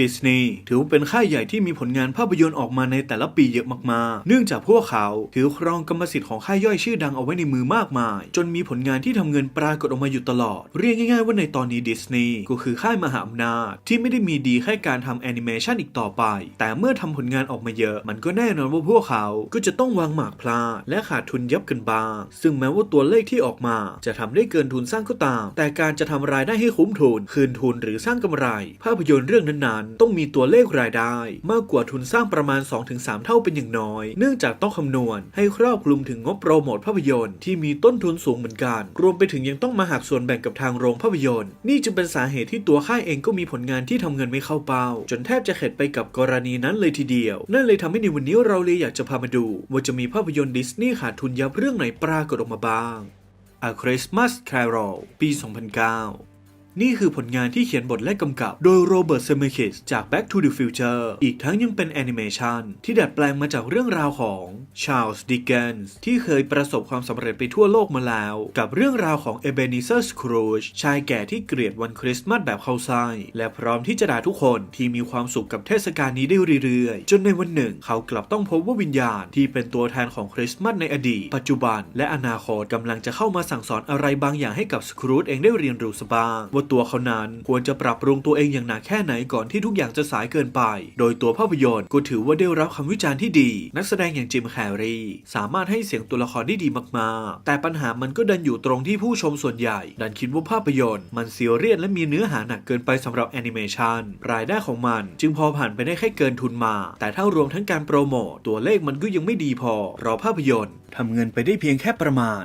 ดิสนีย์ถือว่าเป็นค่ายใหญ่ที่มีผลงานภาพยนตร์ออกมาในแต่ละปีเยอะมากๆ เนื่องจากพวกเขาถือครองกรรมสิทธิ์ของค่ายย่อยชื่อดังเอาไว้ในมือมากมาย จนมีผลงานที่ทำเงินปรากฏออกมาอยู่ตลอด เรียกง่ายๆว่าในตอนนี้ดิสนีย์ก็คือค่ายมหาอำนาจที่ไม่ได้มีดีแค่การทำแอนิเมชันอีกต่อไป แต่เมื่อทำผลงานออกมาเยอะ มันก็แน่นอนว่าพวกเขาก็จะต้องวางหมากพลาและขาดทุนยับกันบ้าง ซึ่งแม้ว่าตัวเลขที่ออกมา จะทำได้เกินทุนสร้างก็ตาม แต่การจะทำรายได้ให้คุ้มทุน คืนทุนหรือสร้างกำไร ภาพยนตร์เรื่องนั้นๆต้องมีตัวเลขรายได้ มากกว่าทุนสร้างประมาณ 2-3 เท่าเป็นอย่างน้อย เนื่องจากต้องคำนวณ ให้ครอบคลุมถึงงบโปรโมทภาพยนตร์ที่มีต้นทุนสูงเหมือนกัน รวมไปถึงยังต้องมาหักส่วนแบ่งกับทางโรงภาพยนตร์ นี่จึงเป็นสาเหตุที่ตัวค่ายเองก็มีผลงานที่ทำเงินไม่เข้าเป้า จนแทบจะเข็ดไปกับกรณีนั้นเลยทีเดียว นั่นเลยทำให้ในวันนี้เราเลยอยากจะพามาดู ว่าจะมีภาพยนตร์ดิสนีย์ขาดทุนยับเรื่องไหนปรากฏออกมาบ้าง A Christmas Carol ปี 2009 นี่คือผลงานที่เขียนบทและกำกับ โดยโรเบิร์ตเซมิคิสจาก Back to the Future อีกทั้งยังเป็นแอนิเมชันที่ดัดแปลงมาจากเรื่องราวของชา l ลส์ดิ k กนส์ที่เคยประสบความสำเร็จไปทั่วโลกมาแล้ว กับเรื่องราวของเอเบนิเซอร์สครูชชายแก่ที่เกลียดวันคริสต์มาสแบบเข้าไส้และพร้อมที่จะด่าทุกคนที่มีความสุขกับเทศกาลนี้ได้เรื่อยๆ จนในวันหนึ่ง เขากลับต้องพบว่าวิญญาณที่เป็นตัวแทนของคริสต์มาสในอดีต ปัจจุบัน และอนาคตกำลังจะเข้ามาสั่งสอนอะไรบางอย่างให้กับสครูชเองได้เรียนรู้สบ้างว่าตัวเขานั้น ควรจะปรับปรุงตัวเองอย่างหนักแค่ไหนก่อนที่ทุกอย่างจะสายเกินไป โดยตัวภาพยนตร์ก็ถือว่าได้รับคำวิจารณ์ที่ดี นักแสดงอย่างจิมแคร์รีสามารถให้เสียงตัวละครได้ดีมากๆ แต่ปัญหามันก็ดันอยู่ตรงที่ผู้ชมส่วนใหญ่ ดันคิดว่าภาพยนตร์ มันเซียเรียสและมีเนื้อหาหนักเกินไปสำหรับแอนิเมชันรายได้ของมันจึงพอผ่านไปได้แค่เกินทุนมา แต่ถ้ารวมทั้งการโปรโมตตัวเลขมันก็ยังไม่ดีพอรอภาพยนตร์ทำเงินไปได้เพียงแค่ประมาณ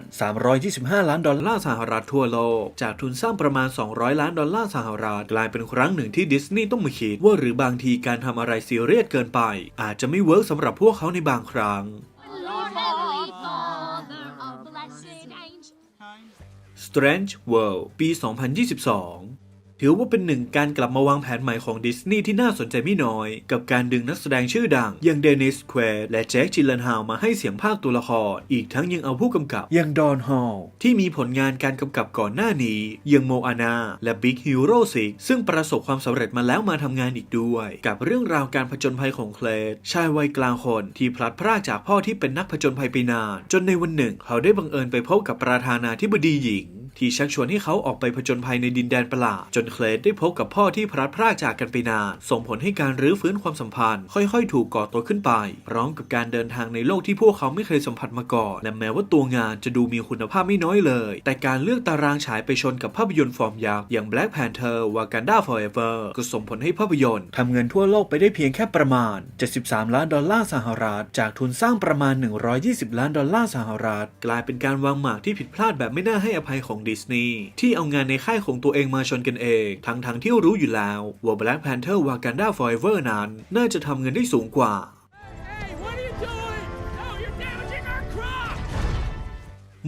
325 ล้านดอลลาร์สหรัฐทั่วโลก จากทุนสร้างประมาณ 200ล้านดอลลาร์สหรัฐกลายเป็นครั้งหนึ่งที่ดิสนีย์ต้องมาคิดว่าหรือบางทีการทำอะไรซีเรียสเกินไป อาจจะไม่เวิร์กสำหรับพวกเขาในบางครั้ง Lord Heavenly Father of blessed angel. Strange World ปี 2022 ถือว่าเป็นหนึ่งการกลับมาวางแผนใหม่ของดิสนีย์ที่น่าสนใจไม่น้อย กับการดึงนักแสดงชื่อดัง อย่างเดนิสแควร์และแจ็คจิลเลนฮาวมาให้เสียงภาคตัวละคร อีกทั้งยังเอาผู้กำกับ อย่างดอนฮอลที่มีผลงานการกำกับก่อนหน้านี้ อย่างโมอานาและ Big Hero 6ซึ่งประสบความสำเร็จมาแล้วมาทำงานอีกด้วย กับเรื่องราวการผจญภัยของเคลดชายวัยกลางคนที่พลัดพรากจากพ่อที่เป็นนักผจญภัยไปนาน จนในวันหนึ่ง เขาได้บังเอิญไปพบกับประธานาธิบดีหญิง ที่ชักชวนให้เขาออกไปผจญภัยในดินแดนประหลาดจนเคลดได้พบกับพ่อที่พลัดพรากจากกันไปนานส่งผลให้การรื้อฟื้นความสัมพันธ์ ค่อยๆ ถูกก่อตัวขึ้นไป พร้อมกับการเดินทางในโลกที่พวกเขาไม่เคยสัมผัสมาก่อน และแม้ว่าตัวงานจะดูมีคุณภาพไม่น้อยเลย แต่การเลือกตารางฉายไปชนกับภาพยนตร์ฟอร์มยักษ์อย่าง Black Panther Wakanda Forever ก็ส่งผลให้ภาพยนตร์ทำเงินทั่วโลกไปได้เพียงแค่ประมาณ 73 ล้านดอลลาร์สหรัฐ จากทุนสร้างประมาณ 120 ล้านดอลลาร์สหรัฐ กลายเป็นการวางหมากที่ผิดพลาดแบบไม่น่าให้อภัยของดิสนีย์ที่เอางานในค่ายของตัวเองมาชนกันเอง ทั้งๆทที่รู้อยู่แล้วว่า Black Panther Wakanda Forever นั้น น่าจะทำเงินได้สูงกว่า Hey, what are you doing? No, you're damaging our crop!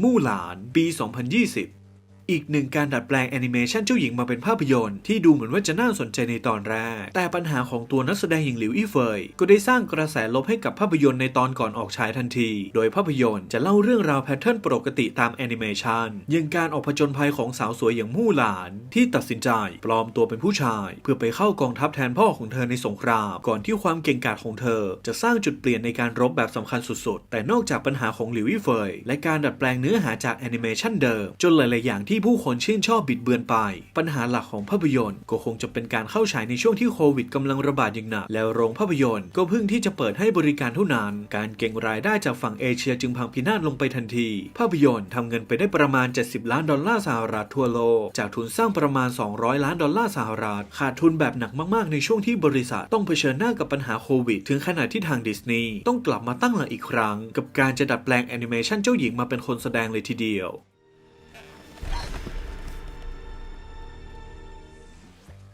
มู่หลานปี 2020 อีกหนึ่งการดัดแปลงแอนิเมชันเจ้าหญิงมาเป็นภาพยนตร์ที่ดูเหมือนว่าจะน่าสนใจในตอนแรก แต่ปัญหาของตัวนักแสดงอย่างหลิวอี้เฟย ก็ได้สร้างกระแสลบให้กับภาพยนตร์ในตอนก่อนออกฉายทันที โดยภาพยนตร์จะเล่าเรื่องราวแพทเทิร์นปกติตามแอนิเมชันอย่างการออกผจญภัยของสาวสวยอย่างมู่หลาน ที่ตัดสินใจปลอมตัวเป็นผู้ชาย เพื่อไปเข้ากองทัพแทนพ่อของเธอในสงครามก่อนที่ความเก่งกาจของเธอ จะสร้างจุดเปลี่ยนในการรบแบบสำคัญสุดๆ แต่นอกจากปัญหาของหลิวอี้เฟย และการดัดแปลงเนื้อหาจากแอนิเมชันเดิมจนหลายๆอย่างที่ที่ผู้คนชื่นชอบบิดเบือนไป ปัญหาหลักของภาพยนตร์ก็คงจะเป็นการเข้าฉายในช่วงที่โควิดกำลังระบาดอย่างหนัก แล้วโรงภาพยนตร์ก็เพิ่งที่จะเปิดให้บริการเท่านั้น การเก็งรายได้จากฝั่งเอเชียจึงพังพินาศลงไปทันที ภาพยนตร์ทำเงินไปได้ประมาณ 70 ล้านดอลลาร์สหรัฐทั่วโลก จากทุนสร้างประมาณ 200 ล้านดอลลาร์สหรัฐ ขาดทุนแบบหนักมากๆ ในช่วงที่บริษัทต้องเผชิญหน้ากับปัญหาโควิด ถึงขนาดที่ทางดิสนีย์ต้องกลับมาตั้งหลักอีกครั้ง กับการจะดัดแปลงแอนิเมชันเจ้าหญิงมาเป็นคนแสดงเลยทีเดียว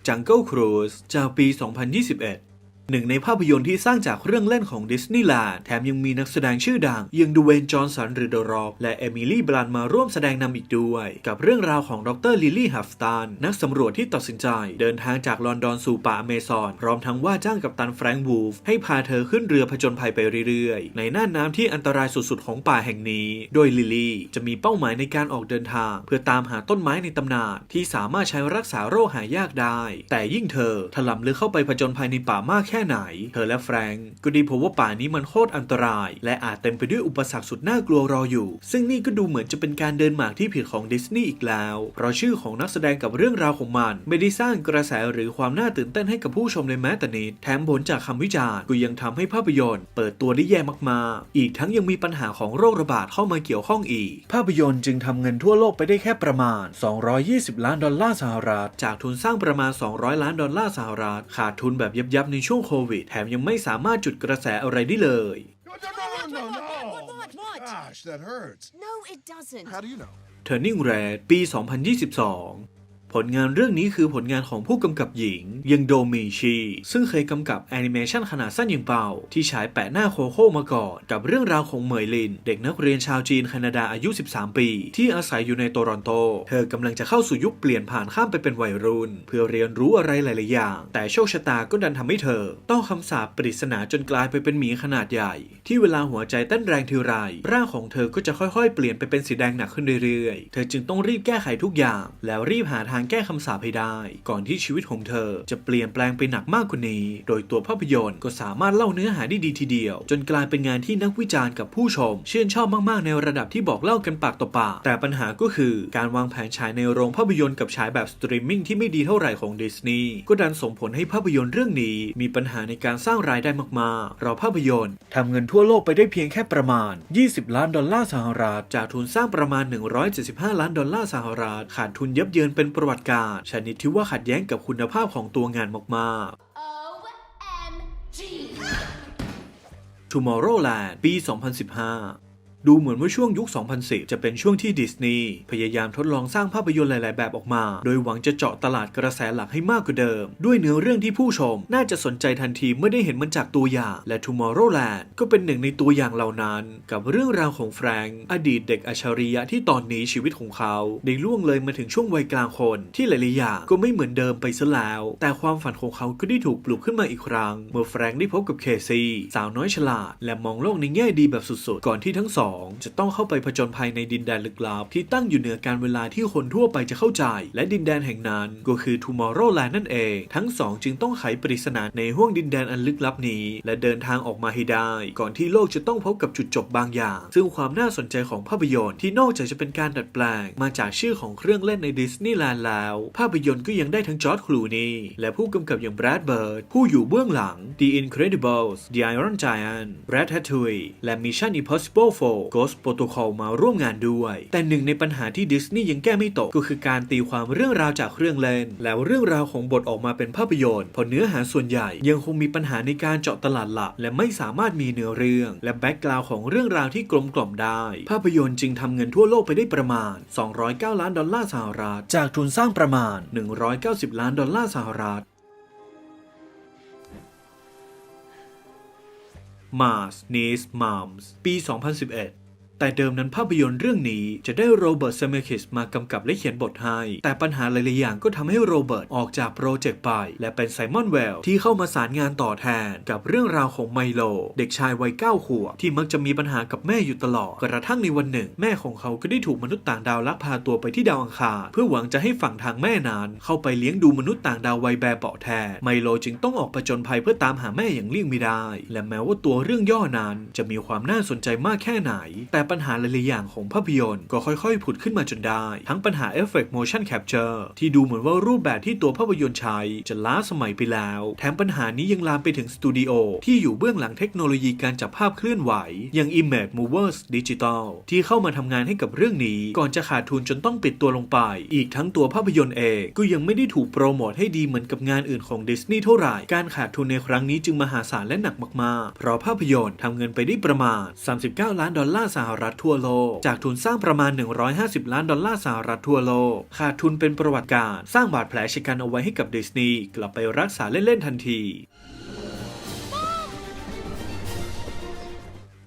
Jungle Cruise จากปี 2021 หนึ่งในภาพยนตร์ที่สร้างจากเรื่องเล่นของดิสนีย์แลนด์แถมยังมีนักแสดงชื่อดังอย่างดูเวนจอห์นสันหรือเดอะร็อกและเอมิลี่บลันมาร่วมแสดงนำอีกด้วย กับเรื่องราวของดรลิลลี่ฮัฟตันนักสำรวจที่ตัดสินใจ เดินทางจากลอนดอนสู่ป่าอเมซอน พร้อมทั้งว่าจ้างกับตันแฟรงค์วูฟให้พาเธอขึ้นเรือผจญภัยไปเรื่อยๆ ในน่านน้ำที่อันตรายสุดๆของป่าแห่งนี้ โดยลิลลี่จะมีเป้าหมายในการออกเดินทาง เพื่อตามหาต้นไม้ในตำนานที่สามารถใช้รักษาโรคหายากได้ แต่ยิ่งเธอถลำลึกเข้าไปผจญภัยในป่ามากค่ไหน เธอและแฟรงก์ก็ด้พบว่าป่านี้มันโคตรอันตราย และอาจเต็มไปด้วยอุปสรรคสุดน่ากลัวรออยู่ ซึ่งนี่ก็ดูเหมือนจะเป็นการเดินหมากที่ผิดของดิสนีย์อีกแล้ว เพราะชื่อของนักแสดงกับเรื่องราวของมัน ไม่ได้สร้างกระแสหรือความน่าตื่นเต้นให้กับผู้ชมเลยแม้แต่นิดแถมผลจากคำวิจารณ์ก็ยังทำให้ภาพยนตร์ เปิดตัวได้แย่มากๆ อีกทั้งยังมีปัญหาของโรคระบาดเข้ามาเกี่ยวข้องอีก ภาพยนตร์จึงทำเงินทั่วโลกไปได้แค่ประมาณ 220 ล้านดอลลาร์สหรัฐ จากทุนสร้างประมาณ 200 ล้านดอลลาร์สหรัฐ ขาดทุนแบบยับยับในช่วงโควิด แถมยังไม่สามารถจุดกระแสอะไรได้เลย No, no, no, no, no, no. What, what, what? Gosh, that hurts. No, it doesn't. How do you know? Turning Red ปี 2022 ผลงานเรื่องนี้คือผลงานของผู้กำกับหญิงยังโดมิชี ซึ่งเคยกำกับแอนิเมชันขนาดสั้นอย่างเป่า ที่ฉายแปะหน้าโคโค่มาก่อน กับเรื่องราวของเหมยลิน เด็กนักเรียนชาวจีนแคนาดาอายุ 13 ปี ที่อาศัยอยู่ในโตรอนโต เธอกำลังจะเข้าสู่ยุคเปลี่ยนผ่านข้ามไปเป็นวัยรุ่น เพื่อเรียนรู้อะไรหลาย ๆ อย่าง แต่โชคชะตาก็ดันทำให้เธอ ต้องคำสาปปริศนาจนกลายไปเป็นหมีขนาดใหญ่ ที่เวลาหัวใจเต้นแรงทีไรร่างของเธอก็จะค่อย ๆ เปลี่ยนไปเป็นสีแดงหนักขึ้นเรื่อย ๆ เธอจึงต้องรีบแก้ไขทุกอย่าง แล้วรีบหาทางแก้คำสาปให้ได้ ก่อนที่ชีวิตของเธอ จะเปลี่ยนแปลงไปหนักมากกว่านี้ โดยตัวภาพยนตร์ก็สามารถเล่าเนื้อหาได้ดีทีเดียว จนกลายเป็นงานที่นักวิจารณ์กับผู้ชม ชื่นชอบมากๆ ในระดับที่บอกเล่ากันปากต่อปาก แต่ปัญหาก็คือการวางแผนฉายในโรงภาพยนตร์กับฉายแบบสตรีมมิ่งที่ไม่ดีเท่าไหร่ของดิสนีย์ก็ดันส่งผลให้ภาพยนตร์เรื่องนี้ มีปัญหาในการสร้างรายได้มากๆ เราภาพยนตร์ทำเงินทั่วโลกไปได้เพียงแค่ประมาณ 20 ล้านดอลลาร์สหรัฐ จากทุนสร้างประมาณ 175 ล้านดอลลาร์สหรัฐ ขาดทุนยับเยินเป็นประวัติการณ์ชนิดที่ว่าขัดแย้งกับคุณภาพของตัวงานมากๆ OMG. Tomorrowland ปี 2015 ดูเหมือนว่าช่วงยุค 2010 จะเป็นช่วงที่ดิสนีย์พยายามทดลองสร้างภาพยนตร์หลาย ๆ แบบออกมา โดยหวังจะเจาะตลาดกระแสหลักให้มากกว่าเดิม ด้วยเนื้อเรื่องที่ผู้ชม น่าจะสนใจทันทีเมื่อได้เห็นมันจากตัวอย่าง และ Tomorrowland ก็เป็นหนึ่งในตัวอย่างเหล่านั้น กับเรื่องราวของแฟรงค์อดีตเด็กอัจฉริยะที่ตอนนี้ชีวิตของเขาได้ล่วงเลยมาถึงช่วงวัยกลางคน ที่หลาย ๆ อย่างก็ไม่เหมือนเดิมไปซะแล้ว แต่ความฝันของเขาก็ได้ถูกปลุกขึ้นมาอีกครั้ง เมื่อแฟรงค์ได้พบกับเคซี่สาวน้อยฉลาด และมองโลกในแง่ดีแบบสุด ๆ ก่อนที่ทั้งสองจะต้องเข้าไปผจญภัยในดินแดนลึกลับที่ตั้งอยู่เหนือการเวลาที่คนทั่วไปจะเข้าใจ และดินแดนแห่งนั้นก็คือ Tomorrowland นั่นเอง ทั้งสองจึงต้องไขปริศนาในห้วงดินแดนอันลึกลับนี้ และเดินทางออกมาให้ได้ ก่อนที่โลกจะต้องพบกับจุดจบบางอย่าง ซึ่งความน่าสนใจของภาพยนตร์ที่นอกจากจะเป็นการดัดแปลง มาจากชื่อของเครื่องเล่นในดิสนีย์แลนด์แล้ว ภาพยนตร์ก็ยังได้ทั้งจอร์จคลูนีและผู้กำกับอย่างแบรดเบิร์ดผู้อยู่เบื้องหลัง The Incredibles The Iron Giant Ratatouille และ Mission Impossible 4 Ghost Protocol มาร่วมงานด้วย แต่หนึ่งในปัญหาที่ดิสนีย์ยังแก้ไม่ตกก็คือการตีความเรื่องราวจากเครื่องเล่น แล้วเรื่องราวของบทออกมาเป็นภาพยนตร์เพราะเนื้อหาส่วนใหญ่ยังคงมีปัญหาในการเจาะตลาดหลัก และไม่สามารถมีเนื้อเรื่อง และแบ็กกราวด์ของเรื่องราวที่กลมกล่อมได้ ภาพยนตร์จึงทำเงินทั่วโลกไปได้ประมาณ 209 ล้านดอลลาร์สหรัฐ จากทุนสร้างประมาณ 190 ล้านดอลลาร์สหรัฐ Mars Needs Moms ปี 2011 แต่เดิมนั้นภาพยนตร์เรื่องนี้จะได้โรเบิร์ตเซมิคิสมากำกับและเขียนบทให้ แต่ปัญหาหลายๆอย่างก็ทำให้โรเบิร์ตออกจากโปรเจกต์ไป และเป็นไซมอนเวลที่เข้ามาสารงานต่อแทนกับเรื่องราวของไมโล เด็กชายวัย9ขวบที่มักจะมีปัญหากับแม่อยู่ตลอด กระทั่งในวันหนึ่ง แม่ของเขาก็ได้ถูกมนุษย์ต่างดาวลักพาตัวไปที่ดาวอังคารเพื่อหวังจะให้ฝั่งทางแม่นั้นเข้าไปเลี้ยงดูมนุษย์ต่างดาววัยแบเบาะแทนไมโลจึงต้องออกประจนภัยเพื่อตามหาแม่อย่างเลี่ยงไม่ได้ และแม้ว่าตัวเรื่องย่อนั้นจะมีความน่าสนใจมากแค่ไหน แต่ปปัญหาหลายๆอย่างของภาพยนตร์ก็ค่อยๆ ผุดขึ้นมาจนได้ ทั้งปัญหา Effect Motion Capture ที่ดูเหมือนว่ารูปแบบที่ตัวภาพยนตร์ใช้จะล้าสมัยไปแล้ว แถมปัญหานี้ยังลามไปถึงสตูดิโอที่อยู่เบื้องหลังเทคโนโลยีการจับภาพเคลื่อนไหว อย่าง Image Movers Digital ที่เข้ามาทำงานให้กับเรื่องนี้ ก่อนจะขาดทุนจนต้องปิดตัวลงไป อีกทั้งตัวภาพยนตร์เองก็ยังไม่ได้ถูกโปรโมทให้ดีเหมือนกับงานอื่นของดิสนีย์เท่าไหร่ การขาดทุนในครั้งนี้จึงมหาศาลและหนักมากๆ เพราะภาพยนตร์ทำเงินไปได้ประมาณ 39 ล้านดอลลาร์สหรัฐทั่วโลก จากทุนสร้างประมาณ 150 ล้านดอลลาร์สหรัฐทั่วโลก ขาดทุนเป็นประวัติการสร้างบาดแผลชะกันเอาไว้ให้กับดิสนีย์กลับไปรักษาเล่น ๆ ทันที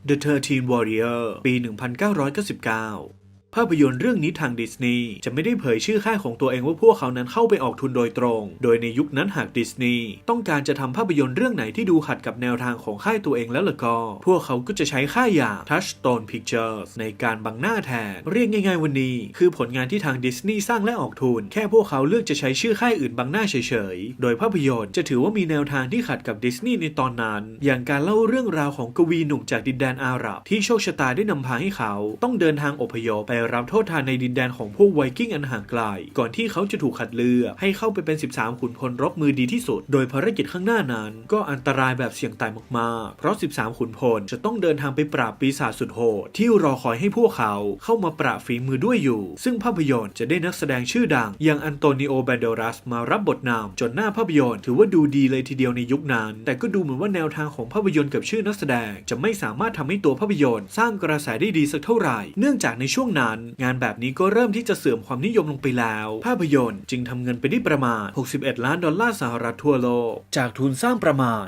The 13 Warrior ปี 1999 ภาพยนตร์เรื่องนี้ทางดิสนีย์จะไม่ได้เผยชื่อค่ายของตัวเองว่าพวกเขานั้นเข้าไปออกทุนโดยตรง โดยในยุคนั้นหากดิสนีย์ต้องการจะทำภาพยนตร์เรื่องไหนที่ดูขัดกับแนวทางของค่ายตัวเองแล้วล่ะก็ พวกเขาก็จะใช้ค่ายอย่าง Touchstone Pictures ในการบังหน้าแทน เรียกง่ายๆวันนี้ คือผลงานที่ทางดิสนีย์สร้างและออกทุน แค่พวกเขาเลือกจะใช้ชื่อค่ายอื่นบังหน้าเฉยๆ โดยภาพยนตร์จะถือว่ามีแนวทางที่ขัดกับดิสนีย์ในตอนนั้น อย่างการเล่าเรื่องราวของกวีหนุ่มจากดินแดนอาหรับที่โชคชะตาได้นำพาให้เขา ต้องเดินทางอพยพไปรับโทษทานในดินแดนของพวกไวกิ้งอันห่างไกล ก่อนที่เขาจะถูกขัดเลือกให้เข้าไปเป็น 13 ขุนพลรบมือดีที่สุด โดยภารกิจข้างหน้านั้น ก็อันตรายแบบเสี่ยงตายมากๆ เพราะ 13 ขุนพลจะต้องเดินทางไปปราบปีศาจสุดโหดที่รอคอยให้พวกเขาเข้ามาปราบฝีมือด้วยอยู่ ซึ่งภาพยนตร์จะได้นักแสดงชื่อดัง อย่างอันโตนิโอแบนเดรัสมารับบทนำจนหน้าภาพยนตร์ถือว่าดูดีเลยทีเดียวในยุคนั้น แต่ก็ดูเหมือนว่าแนวทางของภาพยนตร์กับชื่อนักแสดง จะไม่สามารถทำให้ตัวภาพยนตร์สร้างกระแสได้ดีสักเท่าไหร่ เนื่องจากในช่วงนั้นงานแบบนี้ก็เริ่มที่จะเสื่อมความนิยมลงไปแล้ว ภาพยนตร์จึงทำเงินไปได้ประมาณ 61 ล้านดอลลาร์สหรัฐทั่วโลก จากทุนสร้างประมาณ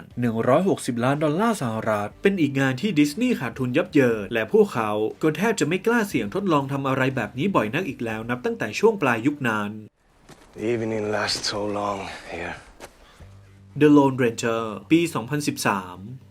160 ล้านดอลลาร์สหรัฐ เป็นอีกงานที่ดิสนีย์ขาดทุนยับเยิน และพวกเขาก็แทบจะไม่กล้าเสี่ยงทดลองทำอะไรแบบนี้บ่อยนักอีกแล้วนับตั้งแต่ช่วงปลายยุคนั้น The evening lasts so long here. The Lone Ranger ปี 2013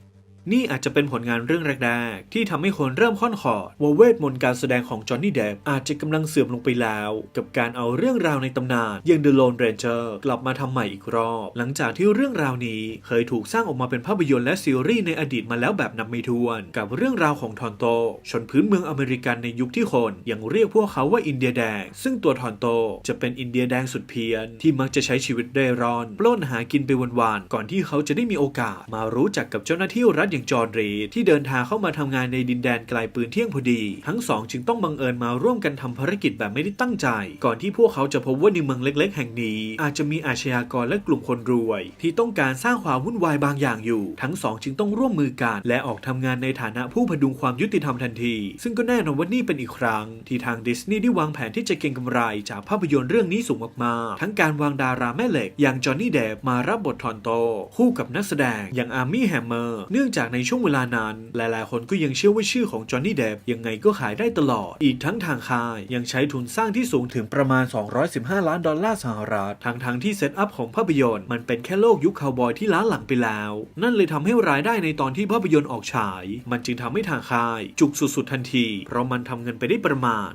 นี่อาจจะเป็นผลงานเรื่องแรกๆที่ทำให้คนเริ่มค่อนขอดว่าเวทมนต์การแสดงของจอห์นนี่เดฟอาจจะกำลังเสื่อมลงไปแล้ว กับการเอาเรื่องราวในตำนานอย่าง The Lone Ranger กลับมาทำใหม่อีกรอบ หลังจากที่เรื่องราวนี้เคยถูกสร้างออกมาเป็นภาพยนตร์และซีรีส์ในอดีตมาแล้วแบบนับไม่ถ้วน กับเรื่องราวของทอนโต ชนพื้นเมืองอเมริกันในยุคที่คนยังเรียกพวกเขาว่าอินเดียแดง ซึ่งตัวทอนโตจะเป็นอินเดียแดงสุดเพี้ยนที่มักจะใช้ชีวิตเร่ร่อนปล้นหากินไปวันๆก่อนที่เขาจะได้มีโอกาสมารู้จักกับเจ้าหน้าที่รัฐอย่างจอห์นรีที่เดินทางเข้ามาทำงานในดินแดนไกลปืนเที่ยงพอดี ทั้งสองจึงต้องบังเอิญมาร่วมกันทำภารกิจแบบไม่ได้ตั้งใจ ก่อนที่พวกเขาจะพบว่าในเมืองเล็ก ๆ แห่งนี้ อาจจะมีอาชญากรและกลุ่มคนรวย ที่ต้องการสร้างความวุ่นวายบางอย่างอยู่ ทั้งสองจึงต้องร่วมมือกันและออกทำงานในฐานะผู้พดุงความยุติธรรมทันที ซึ่งก็แน่นอนว่านี่เป็นอีกครั้ง ที่ทางดิสนีย์ได้วางแผนที่จะเก็งกำไรจากภาพยนตร์เรื่องนี้สูงมากๆทั้งการวางดาราแม่เหล็กอย่างจอห์นนี่เดฟมารับบททอนโต คู่กับนักแสดงอย่างอาร์มี่แฮมเมอร์เนื่องจากในช่วงเวลานั้น หลายๆ คนก็ยังเชื่อว่าชื่อของจอห์นนี่เดฟยังไงก็ขายได้ตลอด อีกทั้งทางค่ายยังใช้ทุนสร้างที่สูงถึงประมาณ 215 ล้านดอลลาร์สหรัฐ ทั้งทางๆที่เซตอัพของภาพยนตร์มันเป็นแค่โลกยุคคาวบอยที่ล้าหลังไปแล้ว นั่นเลยทำให้รายได้ในตอนที่ภาพยนตร์ออกฉาย มันจึงทำให้ทางค่าย จุกสุดๆทันที เพราะมันทำเงินไปได้ประมาณ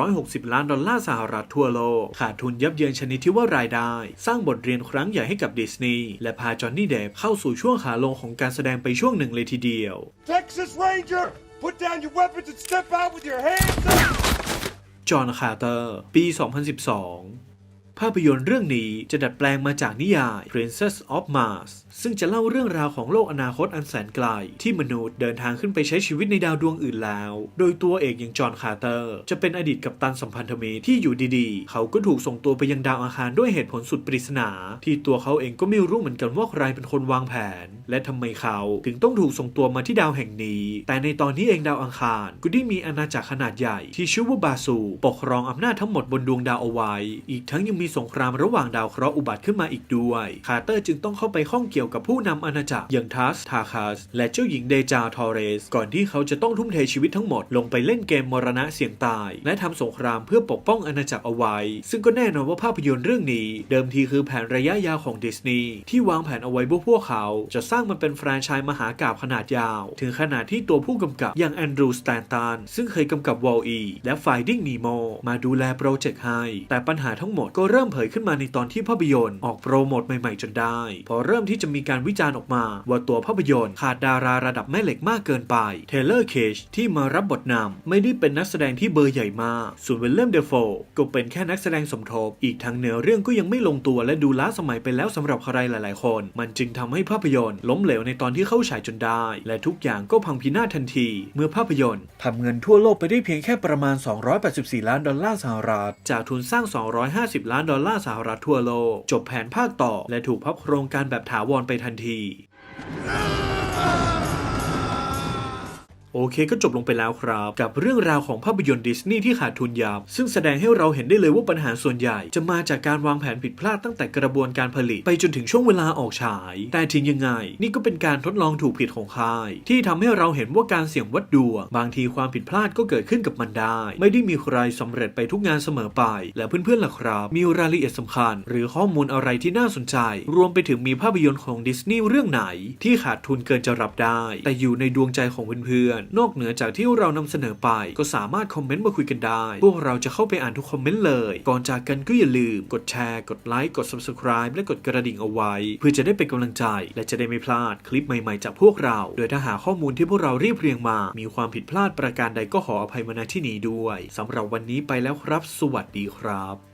260 ล้านดอลลาร์สหรัฐทั่วโลก ขาดทุนยับเยินชนิดที่ว่ารายได้ สร้างบทเรียนครั้งใหญ่ให้กับดิสนีย์และพาจอห์นนี่เดฟเข้าสู่ช่วงขาลงของการแสดงไปช่วงหนึ่งเลยทีเดียว Texas Ranger, put down your weapons and step out with your hands up! จอห์นคาร์เตอร์ ปี 2012 ภาพยนตร์เรื่องนี้จะดัดแปลงมาจากนิยาย Princess of Mars ซึ่งจะเล่าเรื่องราวของโลกอนาคตอันแสนไกล ที่มนุษย์เดินทางขึ้นไปใช้ชีวิตในดาวดวงอื่นแล้ว โดยตัวเอกอย่างจอห์นคาร์เตอร์ จะเป็นอดีตกัปตันสัมพันธมิตรที่อยู่ดีๆ เขาก็ถูกส่งตัวไปยังดาวอังคารด้วยเหตุผลสุดปริศนา ที่ตัวเขาเองก็ไม่รู้เหมือนกันว่าใครเป็นคนวางแผน และทำไมเขาถึงต้องถูกส่งตัวมาที่ดาวแห่งนี้ แต่ในตอนนี้เองดาวอังคารก็ได้มีอาณาจักรขนาดใหญ่ที่ชื่อว่าบาซูปกครองอำนาจทั้งหมดบนดวงดาวเอาไว้ อีกทั้งยังมีสงครามระหว่างดาวเคราะห์อุบัติขึ้นมาอีกด้วย คาร์เตอร์จึงต้องเข้าไปข้องเกี่ยวกับผู้นำอาณาจักรอย่างทัสทาคาสและเจ้าหญิงเดจาทอเรส ก่อนที่เขาจะต้องทุ่มเทชีวิตทั้งหมดลงไปเล่นเกมมรณะเสี่ยงตาย และทำสงครามเพื่อปกป้องอาณาจักรเอาไว้ ซึ่งก็แน่นอนว่าภาพยนตร์เรื่องนี้ เดิมทีคือแผนระยะยาวของดิสนีย์ที่วางแผนเอาไว้ว่าพวกเขา จะสร้างมันเป็นแฟรนไชส์มหากาบขนาดยาว ถึงขนาดที่ตัวผู้กำกับอย่างแอนดรูสแตนตันซึ่งเคยกำกับวอลอีและ Finding Nemo มาดูแลโปรเจกต์ให้แต่ปัญหาทั้งหมดก็เริ่มเผยขึ้นมาในตอนที่ภาพยนตร์ออกโปรโมทใหม่ๆจนได้ พอเริ่มที่จะมีการวิจารณ์ออกมา ว่าตัวภาพยนตร์ขาดดาราระดับแม่เหล็กมากเกินไป เทเลอร์เคชที่มารับบทนำไม่ได้เป็นนักแสดงที่เบอร์ใหญ่มาก ส่วนเวลเลมเดฟโฟก็เป็นแค่นักแสดงสมทบ อีกทั้งเนื้อเรื่องก็ยังไม่ลงตัวและดูล้าสมัยไปแล้วสำหรับใครหลาย ๆ คน มันจึงทำให้ภาพยนตร์ล้มเหลวในตอนที่เข้าฉายจนได้ และทุกอย่างก็พังพินาศทันที เมื่อภาพยนตร์ทำเงินทั่วโลกไปได้เพียงแค่ประมาณ 284 ล้านดอลลาร์สหรัฐจากทุนสร้าง 250 ล้านดอลลาร์สหรัฐทั่วโลก จบแผนภาคต่อ และถูกพับโครงการแบบถาวรไปทันที โอเคก็จบลงไปแล้วครับ กับเรื่องราวของภาพยนตร์ดิสนีย์ที่ขาดทุนยับซึ่งแสดงให้เราเห็นได้เลยว่าปัญหาส่วนใหญ่ จะมาจากการวางแผนผิดพลาดตั้งแต่กระบวนการผลิต ไปจนถึงช่วงเวลาออกฉาย แต่ถึงยังไง นี่ก็เป็นการทดลองถูกผิดของค่าย ที่ทำให้เราเห็นว่าการเสี่ยงวัดดวงบางทีความผิดพลาดก็เกิดขึ้นกับมันได้ ไม่ได้มีใครสำเร็จไปทุกงานเสมอไป และเพื่อนๆล่ะครับ มีรายละเอียดสำคัญ หรือข้อมูลอะไรที่น่าสนใจ รวมไปถึงมีภาพยนตร์ของดิสนีย์เรื่องไหน ที่ขาดทุนเกินจะรับได้ แต่อยู่ในดวงใจของเพื่อนๆนอกเหนือจากที่เรานำเสนอไป ก็สามารถคอมเมนต์มาคุยกันได้ พวกเราจะเข้าไปอ่านทุกคอมเมนต์เลย ก่อนจากกันก็อย่าลืม กดแชร์ กดไลค์ กด subscribe และกดกระดิ่งเอาไว้ เพื่อจะได้เป็นกำลังใจ และจะได้ไม่พลาดคลิปใหม่ๆ จากพวกเรา โดยถ้าหาข้อมูลที่พวกเราเรียบเรียงมา มีความผิดพลาดประการใดก็ขออภัยมาณที่นี้ด้วยสำหรับวันนี้ไปแล้วครับ สวัสดีครับ